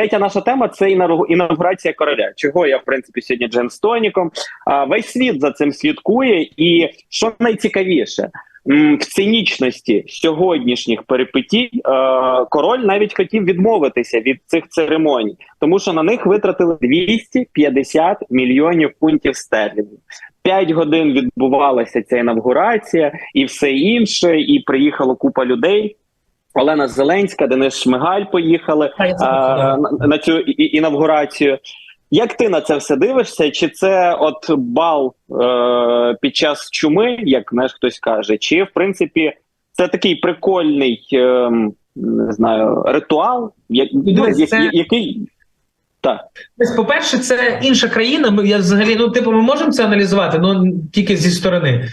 третя наша тема це інаугу- інаугурація короля. Чого я в принципі сьогодні Джен Стоніком. А, весь світ за цим слідкує, і що найцікавіше. В цинічності сьогоднішніх перипетій е, король навіть хотів відмовитися від цих церемоній, тому що на них витратили 250 мільйонів фунтів стерлінгів. П'ять годин відбувалася ця інавгурація і все інше, і приїхала купа людей. Олена Зеленська, Денис Шмигаль поїхали А, це на, на цю і- і- інавгурацію. Як ти на це все дивишся? Чи це от бал е, під час чуми, як знаєш, хтось каже, чи в принципі це такий прикольний е, не знаю, ритуал, я- ну, дивись, я- це- я- який так. По-перше, це інша країна. Ми я взагалі, ну типу, ми можемо це аналізувати, ну тільки зі сторони.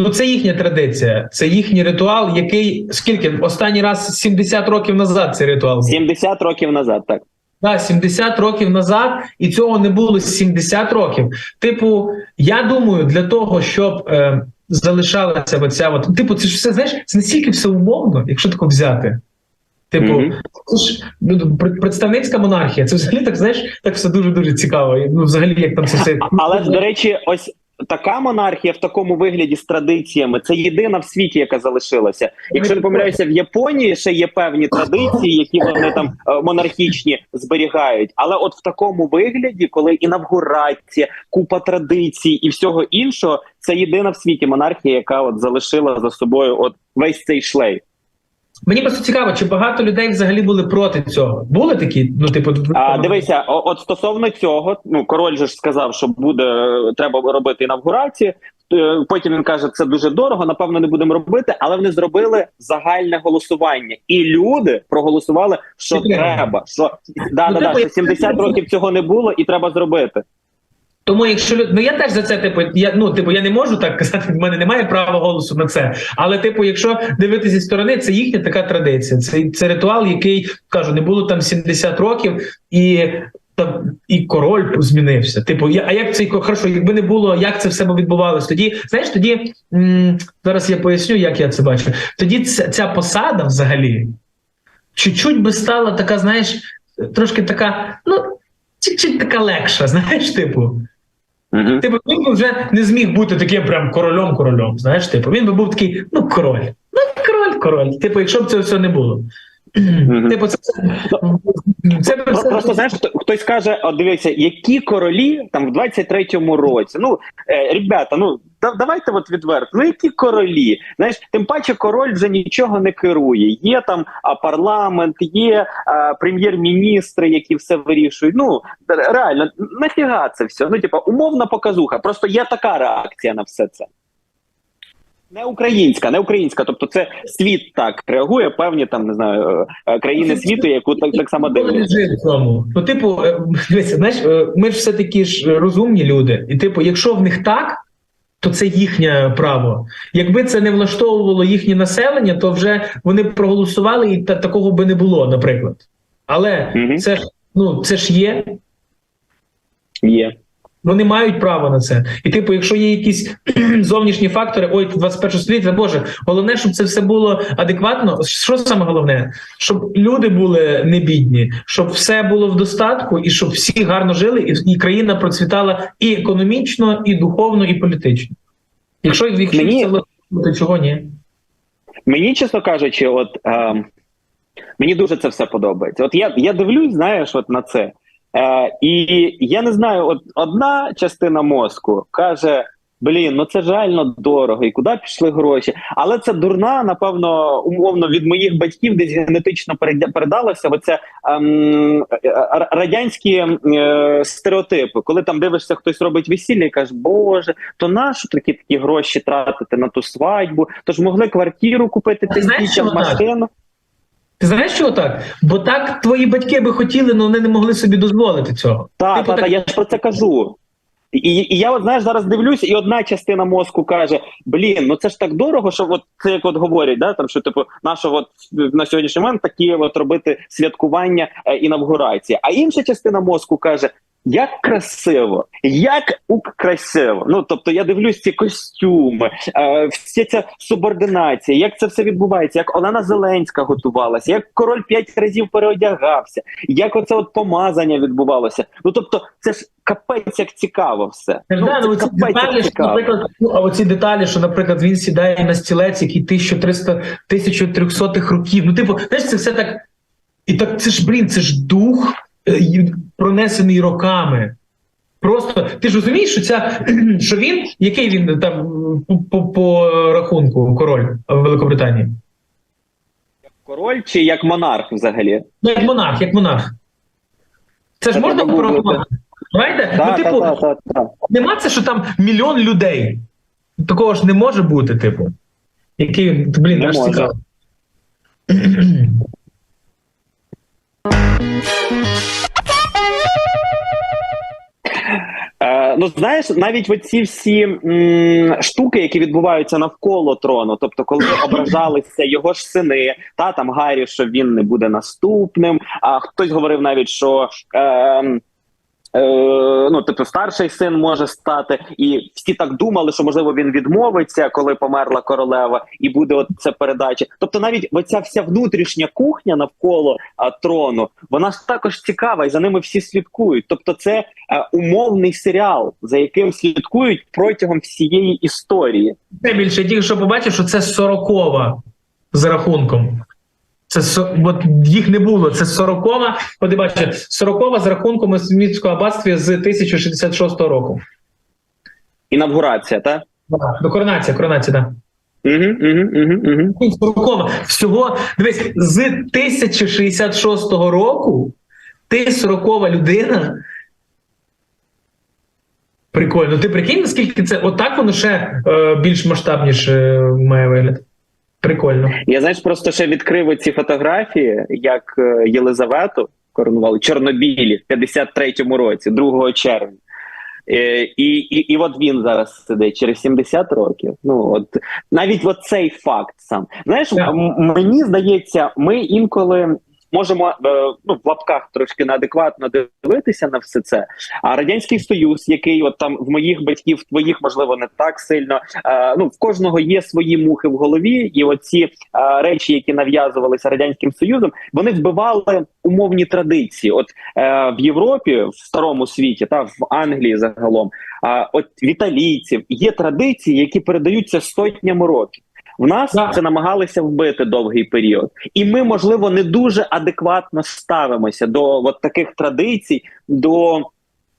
Ну, це їхня традиція, це їхній ритуал, який скільки останній раз 70 років назад цей ритуал був. 70 років назад, так. Да, 70 років назад, і цього не було 70 років. Типу, я думаю, для того, щоб е, залишалася оця, от, типу, це ж все знаєш, це настільки все умовно, якщо тако взяти. Типу, ж ну, представницька монархія, це взагалі так знаєш, так все дуже дуже цікаво. Ну, взагалі, як там це все Але до речі, ось така монархія в такому вигляді з традиціями це єдина в світі, яка залишилася. Якщо не помиляюся, в Японії ще є певні традиції, які вони там е, монархічні зберігають. Але от в такому вигляді, коли інавгурація, купа традицій і всього іншого, це єдина в світі монархія, яка от залишила за собою от весь цей шлейф. Мені просто цікаво, чи багато людей взагалі були проти цього? Були такі? Ну, типу, А дивися, от стосовно цього, ну король же ж сказав, що буде е, треба робити інавгурацію. Е, Потім він каже, це дуже дорого. Напевно, не будемо робити, але вони зробили загальне голосування, і люди проголосували, що треба. треба. Що да, Ну, да, да, типу, що 70 років цього не було, і треба зробити. Тому, якщо люд- ну я теж за це, типу, я ну типу, я не можу так казати, в мене немає права голосу на це. Але, типу, якщо дивитися зі сторони, це їхня така традиція. Це, це ритуал, який кажу, не було там 70 років, і там і король змінився. Типу, я, а як цей хорошо, якби не було, як це все би відбувалось? Тоді знаєш, тоді м, зараз я поясню, як я це бачу. Тоді ця, ця посада взагалі чуть-чуть би стала така, знаєш, трошки така, ну. Чуть-чуть така легша, знаєш, типу. Угу. Типу, він би вже не зміг бути таким прям королем-королем. Знаєш, типу, він би був такий, ну, король. Ну, король, король. Типу, якщо б це все не було. Типу, це, це, Просто знаєш, хто- хтось каже: от дивіться, які королі там в 23-му році. Ну е, ребята, ну давайте от відверто. Ну які королі? Знаєш, тим паче король вже нічого не керує. Є там а, парламент, є прем'єр-міністри, які все вирішують. Ну реально, нафіга це все? Ну, типа, умовна показуха. Просто є така реакція на все це. Не українська, не українська, тобто це світ так реагує, певні там не знаю е, країни світу, яку так, так само дивляться. Ну, типу, е, знаєш, е, ми ж все такі ж розумні люди. І, типу, якщо в них так, то це їхнє право. Якби це не влаштовувало їхнє населення, то вже вони б проголосували, і та, такого би не було, наприклад. Але угу. це ж ну це ж є. Є. Вони мають право на це. І, типу, якщо є якісь зовнішні фактори, ой, 21 століття, Боже, головне, щоб це все було адекватно. Що саме головне? Щоб люди були не бідні, щоб все було в достатку, і щоб всі гарно жили, і, і країна процвітала і економічно, і духовно, і політично. Якщо їх Мені- це то чого ні? Мені, чесно кажучи, от е, мені дуже це все подобається. От я, я дивлюсь, знаєш, от на це. Е, і я не знаю, от одна частина мозку каже: блін, ну це ж реально дорого, і куди пішли гроші? Але це дурна, напевно, умовно від моїх батьків десь генетично передалося. Оце ем, радянські е, стереотипи, коли там дивишся, хтось робить весілля і кажеш, боже, то нащо такі такі гроші тратити на ту свадьбу? Тож могли квартиру купити Ти машину. Ти знаєш, чого так? Бо так твої батьки би хотіли, але вони не могли собі дозволити цього. Так, Типу, та, так- та, я ж про це кажу. І, і я от знаєш, зараз дивлюся, і одна частина мозку каже: Блін, ну це ж так дорого, що от це як от говорять, да, там що типу, нашого от на сьогоднішній момент такі от робити святкування е, інавгурації. А інша частина мозку каже: як красиво, як у красиво. Ну тобто, я дивлюсь ці костюми, е, вся ця субординація, як це все відбувається, як Олена Зеленська готувалася, як король п'ять разів переодягався, як оце от помазання відбувалося. Ну тобто, це ж капець як цікаво все. Ну, да, ну, це оці капець деталі, як що, цікаво. наприклад, ну, а оці деталі, що, наприклад, він сідає на стілець, який 1300 1300 років. Ну, типу, знаєш, це все так. І так це ж, блін, це ж дух, пронесений роками. Просто ти ж розумієш, що ця що він, який він там по, по, по рахунку король в Великобританії? Король чи як монарх взагалі? Ну, як монарх, як монарх. Це ж можна порахувати? Знаєте? Ну, типу, так, так, так. Нема це, що там мільйон людей. Такого ж не може бути, типу. Який, блін, аж цікаво. ну знаєш, навіть оці всі м, штуки, які відбуваються навколо трону, тобто, коли ображалися його ж сини, та там Гаррі, що він не буде наступним. А хтось говорив навіть, що. Е, Е, ну, тобто, старший син може стати, і всі так думали, що можливо він відмовиться, коли померла королева, і буде от ця передача. Тобто, навіть оця вся внутрішня кухня навколо а, трону, вона ж також цікава, і за ними всі слідкують. Тобто, це е, умовний серіал, за яким слідкують протягом всієї історії. Ще більше, тільки що побачив, що це сорокова з рахунком. Це от їх не було. Це сорокова. От і бачите, сорокова з рахунком у Смітського аббатстві з 1066 року. Інавгурація, так? До коронація, коронація, так. Угу, угу, угу, угу. Сорокова. Всього дивись, з 1066 року ти сорокова людина. Прикольно. Ти прикинь, наскільки це отак воно ще е, більш масштабніше має вигляд. Прикольно. Я знаєш, просто ще відкрив ці фотографії, як е, Єлизавету коронували Чорнобілі в 53-му році, 2 червня. Е, і, і, і от він зараз сидить через 70 років. Ну от навіть от цей факт сам. Знаєш, мені здається, ми інколи можемо е, ну в лапках трошки неадекватно дивитися на все це. А радянський союз, який от там в моїх батьків, твоїх можливо не так сильно. Е, ну в кожного є свої мухи в голові, і оці е, речі, які нав'язувалися радянським союзом, вони вбивали умовні традиції. От в Європі, в старому світі, та в Англії загалом, а от в італійців є традиції, які передаються сотнями років. В нас Так. це намагалися вбити довгий період, і ми, можливо, не дуже адекватно ставимося до от таких традицій, до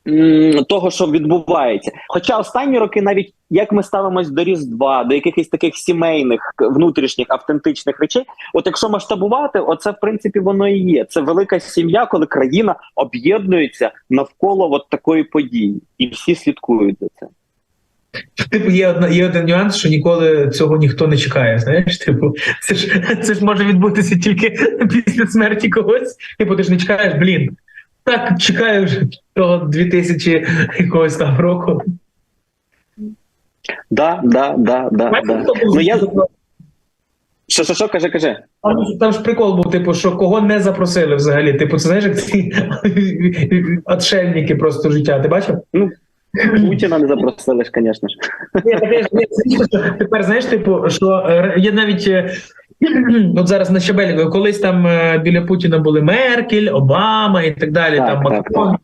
м, того, що відбувається. Хоча останні роки, навіть як ми ставимось до Різдва, до якихось таких сімейних внутрішніх автентичних речей, от якщо масштабувати, оце в принципі воно і є. Це велика сім'я, коли країна об'єднується навколо от такої події, і всі слідкують за це. Типу, є одна є один нюанс, що ніколи цього ніхто не чекає. Знаєш, типу, це ж це ж може відбутися тільки після смерті когось. Типу, ти ж не чекаєш, блін. Так чекаю вже того 2000 якогось там року. Да, да, да, да, Знаєш, да. Ну я що, що, що каже, каже. Там, ж- там ж прикол був, типу, що кого не запросили взагалі. Типу, це знаєш, як ці отшельники просто життя. Ти бачив? Путіна не запросили ж, звісно ж. Так Тепер знаєш, типу, що е, є навіть. е, От зараз на щабелі, колись там е, біля Путіна були Меркель, Обама і так далі. Так, там так, Макрон.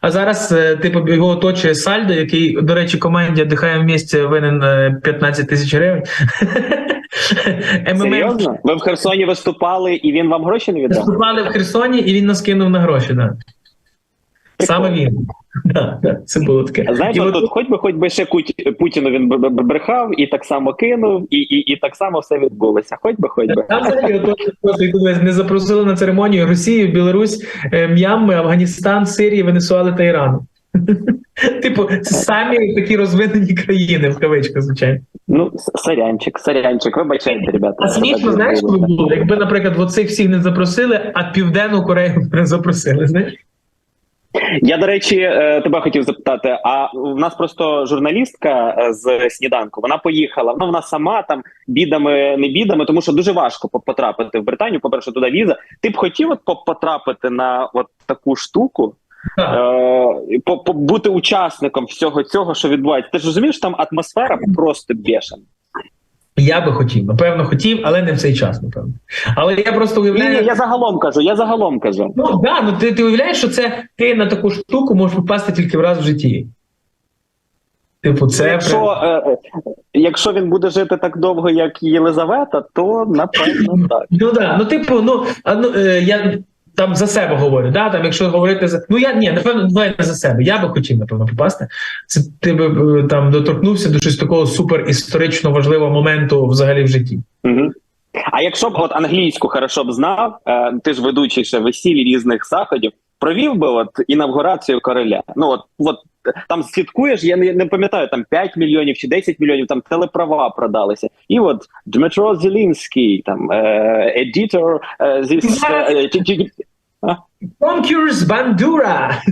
А зараз, типу, його оточує Сальдо, який, до речі, команді «Дихає в місті винен е, 15 тисяч гривень. Серйозно? Ви в Херсоні виступали і він вам гроші не віддав? виступали в Херсоні, і він нас кинув на гроші. Да. Саме він. Да, да, це було таке. А знаєте, от- тут хоч би хоч би ще Путіну він брехав і так само кинув, і, і, і так само все відбулося. Хоч би, хоч би. Не запросили на церемонію Росію, Білорусь, е, М'янми, Афганістан, Сирії, Венесуали та Ірану. Типу, це самі такі розвинені країни, в кавичках, звичайно. Ну, сорянчик, сорянчик, вибачайте, ребята. А смішно, знаєш, що було? Якби, наприклад, оцих всіх не запросили, а Південну Корею не запросили. Знаєш? Я, до речі, е, тебе хотів запитати. А в нас просто журналістка е, з сніданку. Вона поїхала. Ну вона сама там бідами, не бідами, тому що дуже важко по- потрапити в Британію. По перше, туди віза. Ти б хотів от по- потрапити на от таку штуку? е, по, бути учасником всього цього, що відбувається. Ти ж розумієш, там атмосфера просто бешена. Я би хотів, напевно, хотів, але не в цей час, напевно. Але я просто уявляю. ні, я загалом кажу, я загалом кажу. Ну да, ну ти, ти уявляєш, що це ти на таку штуку можеш попасти тільки раз в житті. Типу, це Якщо, е, е, якщо він буде жити так довго, як Єлизавета, то напевно так. Ну да, ну типу, ну, а, ну е, я там за себе говорю, да, там, якщо говорити за. Ну я ні, напевно, не за себе. Я би хотів, напевно, попасти. Це ти би е, там доторкнувся до щось такого супер історично важливого моменту взагалі в житті. Угу. А якщо б от англійську хорошо б знав, е, ти ж ведучий ще весіль різних заходів, провів би от інавгурацію короля. Ну от, от там слідкуєш, я не, не пам'ятаю, там 5 мільйонів чи 10 мільйонів, там телеправа продалися. І от Дмитро Зелінський, там е, едітор е, зі е, чи- Конкурс Бандура!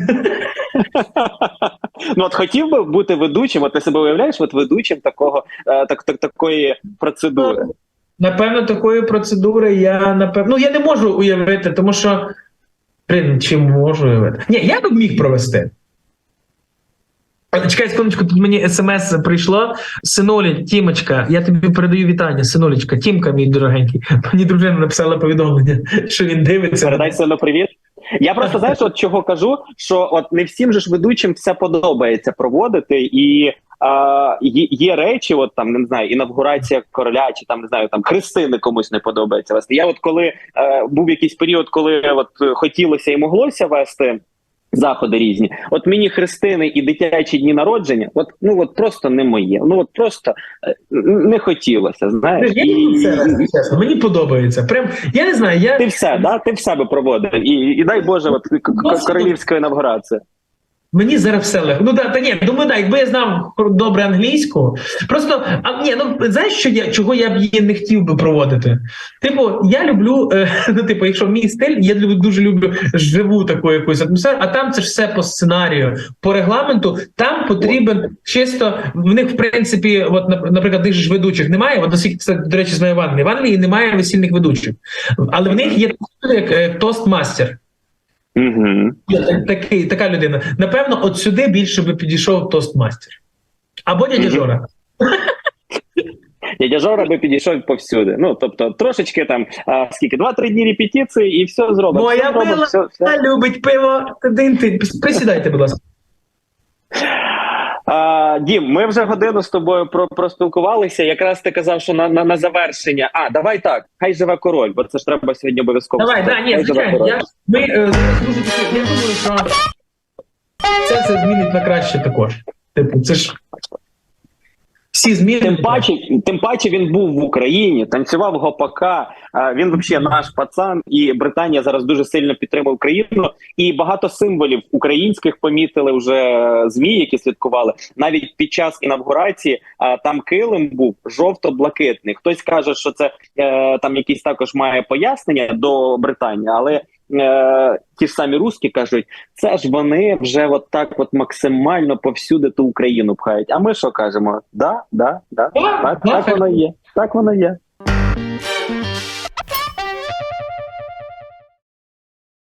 Ну от хотів би бути ведучим, от ти себе уявляєш, от ведучим такого е, так, так, такої процедури. Напевно, такої процедури я напевно. Ну я не можу уявити, тому що. Блин, чи можу уявити? Ні, я би міг провести. А, Чекай, секундочку, тут мені смс прийшло. Синулі, Тімочка, я тобі передаю вітання, синулечка, Тімка, мій дорогенький. Мені дружина написала повідомлення, що він дивиться. Передай сильно привіт. Я просто знаєш, от чого кажу, що от не всім же ж ведучим все подобається проводити, і а, є, речі, от там не знаю, інавгурація короля, чи там не знаю, там хрестини комусь не подобається вести. Я от коли е, був якийсь період, коли от е, хотілося і моглося вести. Заходи різні, от мені хрестини і дитячі дні народження, от ну от просто не моє. Ну от просто е, не хотілося. Знаєш, Я і... це, чесно, мені подобається. Прям я не знаю, я ти все, да? Ти все би проводив. І, і дай Боже, от к- к- королівська інавгурація. Мені зараз все легко. Ну да, та ні, думаю, так, якби я знав добре англійську. Просто а ні, ну знаєш, що я чого я б її не хотів би проводити? Типу, я люблю, е, ну типу, якщо мій стиль, я дуже люблю живу таку якусь атмосферу, а там це ж все по сценарію, по регламенту. Там потрібен чисто в них, в принципі, от наприклад, тих ж ведучих немає. От наскільки це до речі, знаю в Англії. В Англії немає весільних ведучих, але в них є як е, тостмастер. Угу. Я так- такий, така людина. Напевно, от сюди більше би підійшов тостмастер. Або дядя Жора. Дядя Жора би підійшов повсюди. Ну тобто, трошечки там а, скільки два-три дні репетиції, і все зробить. Моя все мила все, все. Любить пиво. Присідайте, будь ласка. А, Дім, ми вже годину з тобою про, проспілкувалися. Якраз ти казав, що на, на, на завершення. А, давай так. Хай живе король, бо це ж треба сьогодні обов'язково. Давай, да, ні, звичайно. Я, ми е, дуже я думаю, що це все змінить на краще також. Типу, це ж всі зміни. Тим паче, тим паче він був в Україні, танцював гопака. Він взагалі наш пацан, і Британія зараз дуже сильно підтримує Україну. І багато символів українських помітили вже змі, які слідкували. Навіть під час інавгурації там килим був жовто-блакитний. Хтось каже, що це е, там якісь також має пояснення до Британії, але. Е, ті ж самі русські кажуть, це ж вони вже от так от максимально повсюди ту Україну пхають. А ми що кажемо? Да, да, да. Так, так воно є. Так воно є.